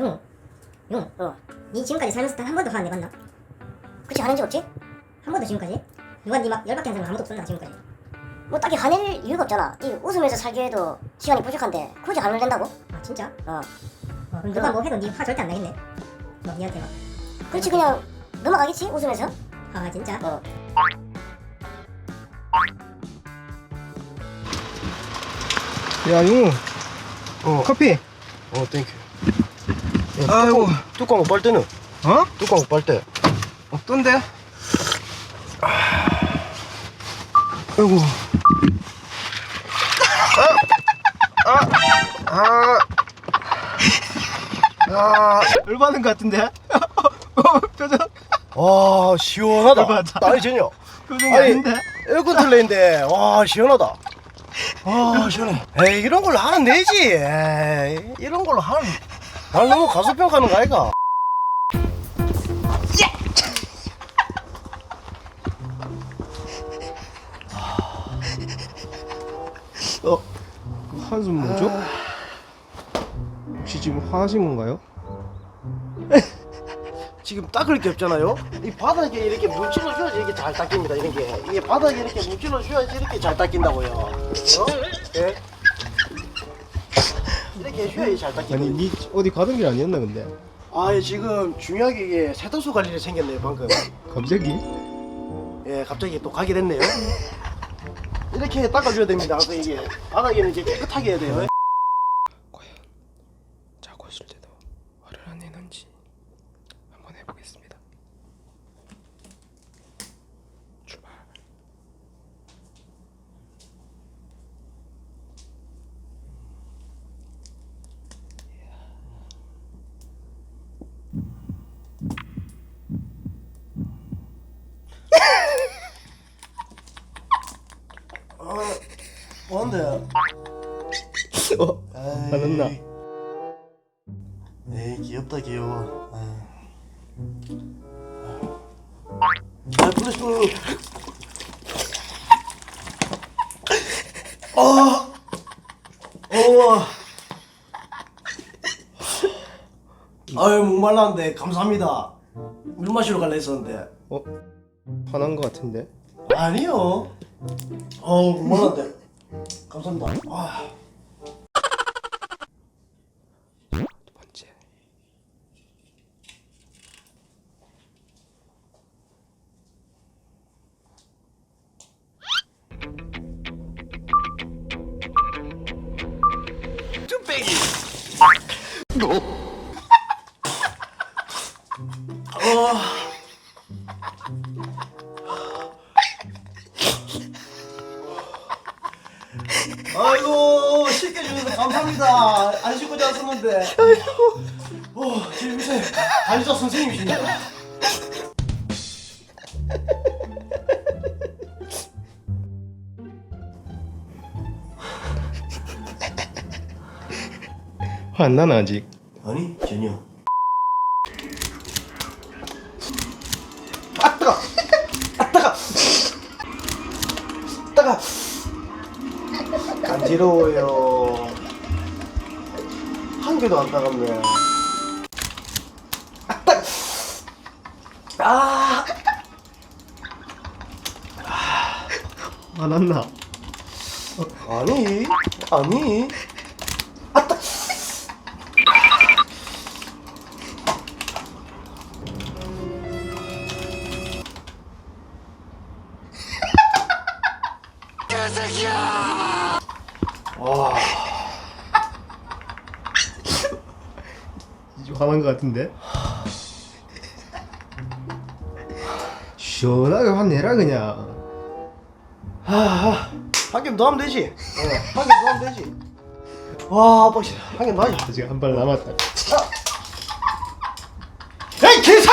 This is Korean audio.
용, 용. 어. 니 지금까지 살면서 단 한 번도 화안 내봤나? 그치 하는 적 없지? 한 번도 지금까지? 누가 니막 열받게 한 사람 아무도 없었나 지금까지? 뭐 딱히 화낼 이유가 없잖아 이 웃으면서 살기에도 시간이 부족한데 굳이 화를 낸다고? 아 진짜? 어 어, 그럼 누가 뭐 해도 니 화 절대 안 나겠네. 뭐 니한테 막. 그렇지 그냥 넘어가겠지 웃으면서 아 진짜? 어 야 용우 어, 커피 어, 땡큐. 아이고, 뚜껑 빨 때는? 어? 뚜껑 빨 때. 없던데? 아이고. 아, 아, 열받은 것 같은데? 표정, 와, 시원하다. 맞아. 딸이 전혀. 표정이 아니, 아닌데? 에어컨 틀레인데, 와, 시원하다. 아, 시원해. 에이, 이런 걸로 하면 되지. 에이, 이런 걸로 하면. 날 너무 가소평가하는 거 아이가? 어, 그 한숨 뭐죠? 혹시 지금 화나신 건가요? 지금 닦을 게 없잖아요. 이 바닥에 이렇게 문질러 줘야지 이렇게 잘 닦입니다. 이렇게 이게 바닥에 이렇게 문질러 줘야지 이렇게 잘 닦인다고요. 어? 예? 이렇게 해줘야지 잘 닦입니다. 아니, 니 어디 가던 길 아니었나 근데? 아, 예, 지금 중요하게 이게 세도수 관리를 생겼네요, 방금. 갑자기? 예, 갑자기 또 가게 됐네요. 이렇게 닦아줘야 됩니다. 그래서 이게 바닥에는 이제 깨끗하게 해야 돼요. 과연 자고 있을 때도 화를 안 내는지 한번 해보겠습니다. 뭔데? 어, 에이. 귀엽다, 귀여워. 에이. 아, 플래시. 아, 어. 아유, 목말랐는데, 감사합니다. 물 마시러 갈라 했었는데. 어, 화난 것 같은데? 아니요. 어, 목말랐는데. 감사합니다. 아. 아이고 쉽게 주셔서 감사합니다. 안 씻고 잤었는데. 아이고. 어, 지금 요새 선생님이십니다. 화안 나나 아직? 아니 전혀. 아 뜨거. 아 뜨거. 뜨거. 간지러워요. 한 개도 안 따갑네. 아 뜨거. 아. 화났나? 아니 아니. 아 뜨거. 와. 이제 화난 것 같은데? 시원하게 화내라 그냥 한개더 하면 되지. 어, 한개더 하면 되지. 와, 빡시. 한개더 하자. 아직 한 발 남았다 에이, 개사!